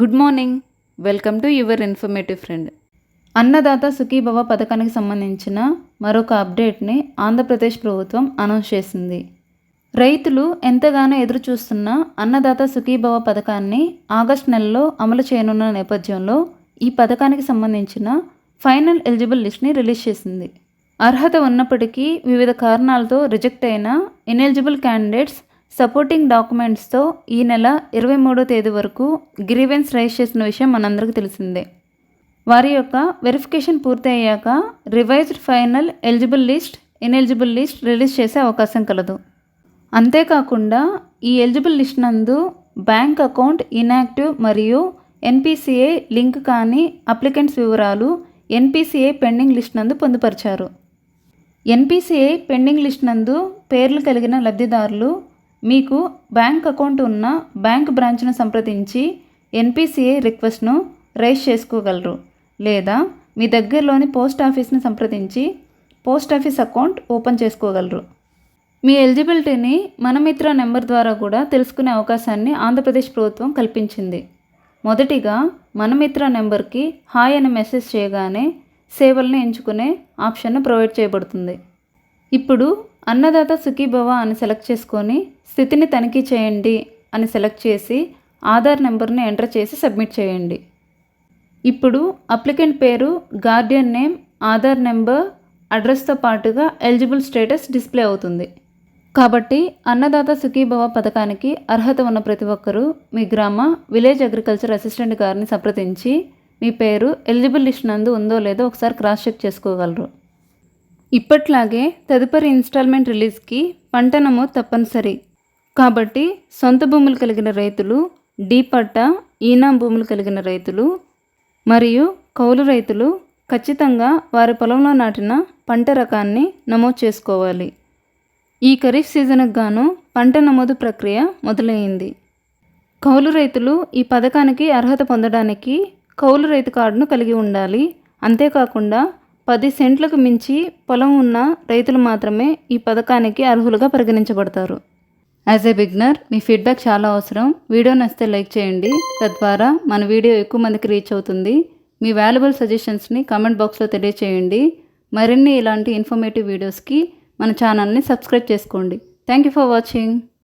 Good morning. Welcome to your informative friend. Annadata Sukhibhava పథకానికి సంబంధించిన మరొక అప్డేట్ని ఆంధ్రప్రదేశ్ ప్రభుత్వం అనౌన్స్ చేసింది. రైతులు ఎంతగానో ఎదురు చూస్తున్న అన్నదాత సుఖీభవ పథకాన్ని ఆగస్టు నెలలో అమలు చేయనున్న నేపథ్యంలో ఈ పథకానికి సంబంధించిన ఫైనల్ ఎలిజిబుల్ లిస్ట్ని రిలీజ్ చేసింది. అర్హత ఉన్నప్పటికీ వివిధ కారణాలతో రిజెక్ట్ అయిన ఇనెలిజిబుల్ క్యాండిడేట్స్ సపోర్టింగ్ డాక్యుమెంట్స్తో ఈ నెల ఇరవై మూడో తేదీ వరకు గ్రీవెన్స్ రైజ్ చేసిన విషయం మనందరికీ తెలిసిందే. వారి యొక్క వెరిఫికేషన్ పూర్తి అయ్యాక revised final eligible list ineligible list release చేసే అవకాశం కలదు. అంతేకాకుండా ఈ ఎలిజిబుల్ లిస్ట్ నందు బ్యాంక్ అకౌంట్ ఇన్యాక్టివ్ మరియు ఎన్పిసిఐ లింక్ కాని అప్లికెంట్స్ వివరాలు ఎన్పిసిఐ పెండింగ్ లిస్ట్ నందు పొందుపరిచారు. ఎన్పిసిఐ పెండింగ్ లిస్ట్ నందు పేర్లు కలిగిన లబ్ధిదారులు మీకు బ్యాంక్ అకౌంట్ ఉన్న బ్యాంక్ బ్రాంచ్ను సంప్రదించి ఎన్పిసిఐ రిక్వెస్ట్ను రైజ్ చేసుకోగలరు. లేదా మీ దగ్గరలోని పోస్ట్ ఆఫీస్ని సంప్రదించి పోస్ట్ ఆఫీస్ అకౌంట్ ఓపెన్ చేసుకోగలరు. మీ ఎలిజిబిలిటీని మనమిత్ర నెంబర్ ద్వారా కూడా తెలుసుకునే అవకాశాన్ని ఆంధ్రప్రదేశ్ ప్రభుత్వం కల్పించింది. మొదటిగా మనమిత్ర నెంబర్కి హాయ్ అని మెసేజ్ చేయగానే సేవల్ని ఎంచుకునే ఆప్షన్ను ప్రొవైడ్ చేయబడుతుంది. ఇప్పుడు అన్నదాత సుఖీభవ అని సెలెక్ట్ చేసుకొని స్థితిని తనిఖీ చేయండి అని సెలెక్ట్ చేసి ఆధార్ నెంబర్ని ఎంటర్ చేసి సబ్మిట్ చేయండి. ఇప్పుడు అప్లికెంట్ పేరు గార్డియన్ నేమ్ ఆధార్ నెంబర్ అడ్రస్తో పాటుగా ఎలిజిబుల్ స్టేటస్ డిస్ప్లే అవుతుంది. కాబట్టి అన్నదాత సుఖీభవ పథకానికి అర్హత ఉన్న ప్రతి ఒక్కరూ మీ గ్రామ విలేజ్ అగ్రికల్చర్ అసిస్టెంట్ గారిని సంప్రదించి మీ పేరు ఎలిజిబుల్ లిస్ట్ నందు ఉందో లేదో ఒకసారి క్రాస్ చెక్ చేసుకోగలరు. ఇప్పట్లాగే తదుపరి ఇన్స్టాల్మెంట్ రిలీజ్కి పంట నమోదు తప్పనిసరి. కాబట్టి సొంత భూములు కలిగిన రైతులు డీ పట్టా ఈనాం భూములు కలిగిన రైతులు మరియు కౌలు రైతులు ఖచ్చితంగా వారి పొలంలో నాటిన పంట రకాన్ని నమోదు చేసుకోవాలి. ఈ ఖరీఫ్ సీజన్కు గాను పంట నమోదు ప్రక్రియ మొదలైంది. కౌలు రైతులు ఈ పథకానికి అర్హత పొందడానికి కౌలు రైతు కార్డును కలిగి ఉండాలి. అంతేకాకుండా పది సెంట్లకు మించి పొలం ఉన్న రైతులు మాత్రమే ఈ పథకానికి అర్హులుగా పరిగణించబడతారు. యాజ్ ఏ బిగ్నర్ మీ ఫీడ్బ్యాక్ చాలా అవసరం. వీడియో నచ్చితే లైక్ చేయండి. తద్వారా మన వీడియో ఎక్కువ మందికి రీచ్ అవుతుంది. మీ వాల్యుబుల్ సజెషన్స్ని కామెంట్ బాక్స్లో తెలియచేయండి. మరిన్ని ఇలాంటి ఇన్ఫర్మేటివ్ వీడియోస్కి మన ఛానల్ని సబ్స్క్రైబ్ చేసుకోండి. Thank you for watching